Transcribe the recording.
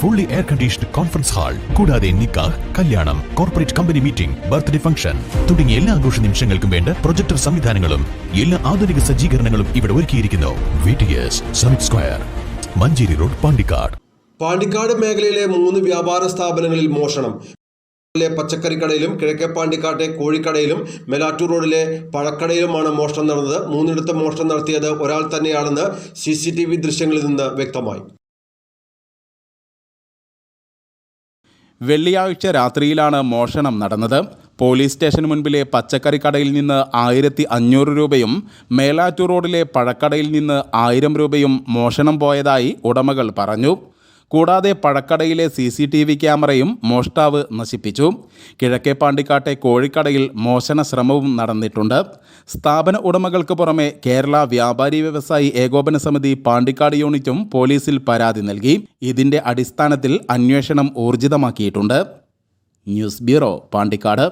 Fully air conditioned conference hall കൂടാതെ നിക്കാഹ് കല്യാണം corporate company meeting birthday function തുടങ്ങിയ എല്ലാ ആഘോഷ നിമിഷങ്ങൾക്കും വേണ്ട പ്രൊജക്ടർ സംവിധാനങ്ങളും എല്ലാ ആധുനിക സജ്ജീകരണങ്ങളും ഇവിടെ ഒരുക്കിയിരിക്കുന്നു. Square Manjeri road Pandikkad. Pandikkad മേഖലയിലെ മൂന്ന് വ്യാപാര സ്ഥാപനങ്ങളിൽ മോഷണം. പച്ചക്കറിക്കടയിലും കിഴക്കേ പാണ്ടിക്കാട്ടെ കോഴിക്കടയിലും മെലാറ്റൂർ റോഡിലെ പഴക്കടയിലുമാണ് മോഷണം നടന്നത്. മൂന്നിടത്ത് മോഷണം നടത്തിയത് ഒരാൾ തന്നെയാണെന്ന് സി ദൃശ്യങ്ങളിൽ നിന്ന് വ്യക്തമായി. വെള്ളിയാഴ്ച രാത്രിയിലാണ് മോഷണം നടന്നത്. പോലീസ് സ്റ്റേഷന് മുൻപിലെ പച്ചക്കറി കടയിൽ നിന്ന് ആയിരത്തി അഞ്ഞൂറ് രൂപയും മേലാറ്റൂർ റോഡിലെ പഴക്കടയിൽ നിന്ന് ആയിരം രൂപയും മോഷണം പോയതായി ഉടമകൾ പറഞ്ഞു. കൂടാതെ പഴക്കടയിലെ സി സി ടി വി ക്യാമറയും മോഷ്ടാവ് നശിപ്പിച്ചു. കിഴക്കേ പാണ്ടിക്കാട്ടെ കോഴിക്കടയിൽ മോശന ശ്രമവും നടന്നിട്ടുണ്ട്. സ്ഥാപന ഉടമകൾക്ക് പുറമെ കേരള വ്യാപാരി വ്യവസായി ഏകോപന സമിതി പാണ്ടിക്കാട് യൂണിറ്റും പോലീസിൽ പരാതി നൽകി. ഇതിന്റെ അടിസ്ഥാനത്തിൽ അന്വേഷണം ഊർജിതമാക്കിയിട്ടുണ്ട്. News bureau Pandikkad.